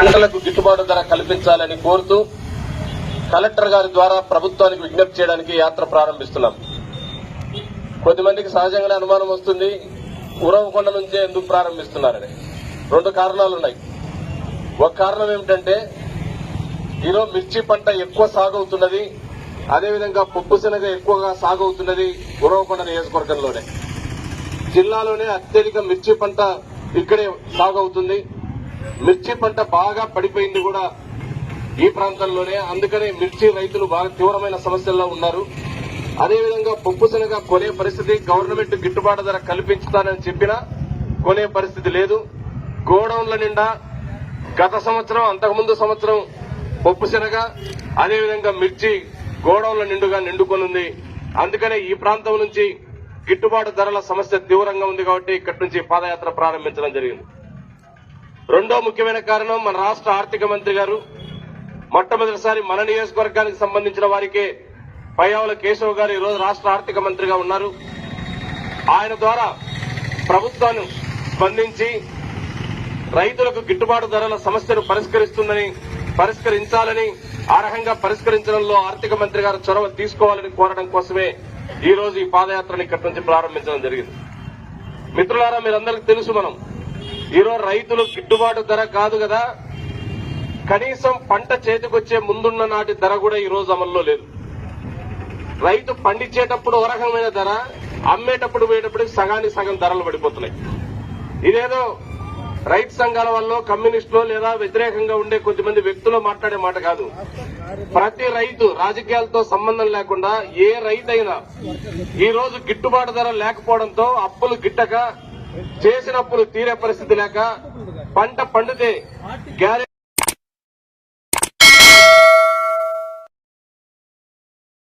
పంటలకు గిట్టుబాటు ధర కల్పించాలని కోరుతూ కలెక్టర్ గారి ద్వారా ప్రభుత్వానికి విజ్ఞప్తి చేయడానికి యాత్ర ప్రారంభిస్తున్నాం. కొద్దిమందికి సహజంగానే అనుమానం వస్తుంది. ఉరవకొండ నుంచే ఎందుకు ప్రారంభిస్తున్నారని. రెండు కారణాలు ఉన్నాయి ఒక కారణం ఏమిటంటే ఈరోజు మిర్చి పంట ఎక్కువ సాగు అవుతున్నది అదేవిధంగా పప్పు శనగ ఎక్కువగా సాగు అవుతున్నది ఉరవకొండ నియోజకవర్గంలోనే. జిల్లాలోనే అత్యధిక మిర్చి పంట ఇక్కడే సాగు అవుతుంది మిర్చి పంట బాగా పడిపోయింది కూడా ఈ ప్రాంతంలోనే. అందుకనే మిర్చి రైతులు బాగా తీవ్రమైన సమస్యల్లో ఉన్నారు. అదేవిధంగా పప్పు శనగ కొనే పరిస్థితి గవర్నమెంట్ గిట్టుబాటు ధర కల్పించుతానని చెప్పినా కొనే పరిస్థితి లేదు. గోడౌన్ల నిండా గత సంవత్సరం అంతకుముందు సంవత్సరం పప్పు శనగ అదేవిధంగా మిర్చి గోడౌన్ల నిండుగా నిండుకొనుంది. అందుకనే ఈ ప్రాంతం నుంచి గిట్టుబాటు ధరల సమస్య తీవ్రంగా ఉంది కాబట్టి ఇక్కడి నుంచి పాదయాత్ర ప్రారంభించడం జరిగింది. రెండో ముఖ్యమైన కారణం మన రాష్ట్ర ఆర్థిక మంత్రి గారు. మొట్టమొదటిసారి మన నియోజకవర్గానికి సంబంధించిన వారికే పయ్యావుల కేశవ్ గారు ఈరోజు రాష్ట్ర ఆర్థిక మంత్రిగా ఉన్నారు. ఆయన ద్వారా ప్రభుత్వాన్ని స్పందించి రైతులకు గిట్టుబాటు ధరల సమస్యను పరిష్కరిస్తుందని పరిష్కరించాలని అర్హంగా పరిష్కరించడంలో ఆర్థిక మంత్రి గారు చొరవ తీసుకోవాలని కోరడం కోసమే ఈ రోజు ఈ పాదయాత్రను ఇక్కడి నుంచి ప్రారంభించడం జరిగింది. మిత్రులారా మీరందరికీ తెలుసు మనం ఈరోజు రైతులు గిట్టుబాటు ధర కాదు కదా. కనీసం పంట చేతికొచ్చే ముందున్న నాటి ధర కూడా ఈ రోజు అమల్లో లేదు. రైతు పండించేటప్పుడు ఓ రకమైన ధర అమ్మేటప్పుడు పోయేటప్పుడు సగానికి సగం ధరలు పడిపోతున్నాయి. ఇదేదో రైతు సంఘాల వల్ల కమ్యూనిస్టులు లేదా వ్యతిరేకంగా ఉండే కొద్దిమంది వ్యక్తులు మాట్లాడే మాట కాదు. ప్రతి రైతు రాజకీయాలతో సంబంధం లేకుండా ఏ రైతైనా ఈ రోజు గిట్టుబాటు ధర లేకపోవడంతో అప్పులు గిట్టక చేసినప్పుడు తీరే పరిస్థితి లేక పంట పండితే గ్యారెంటీ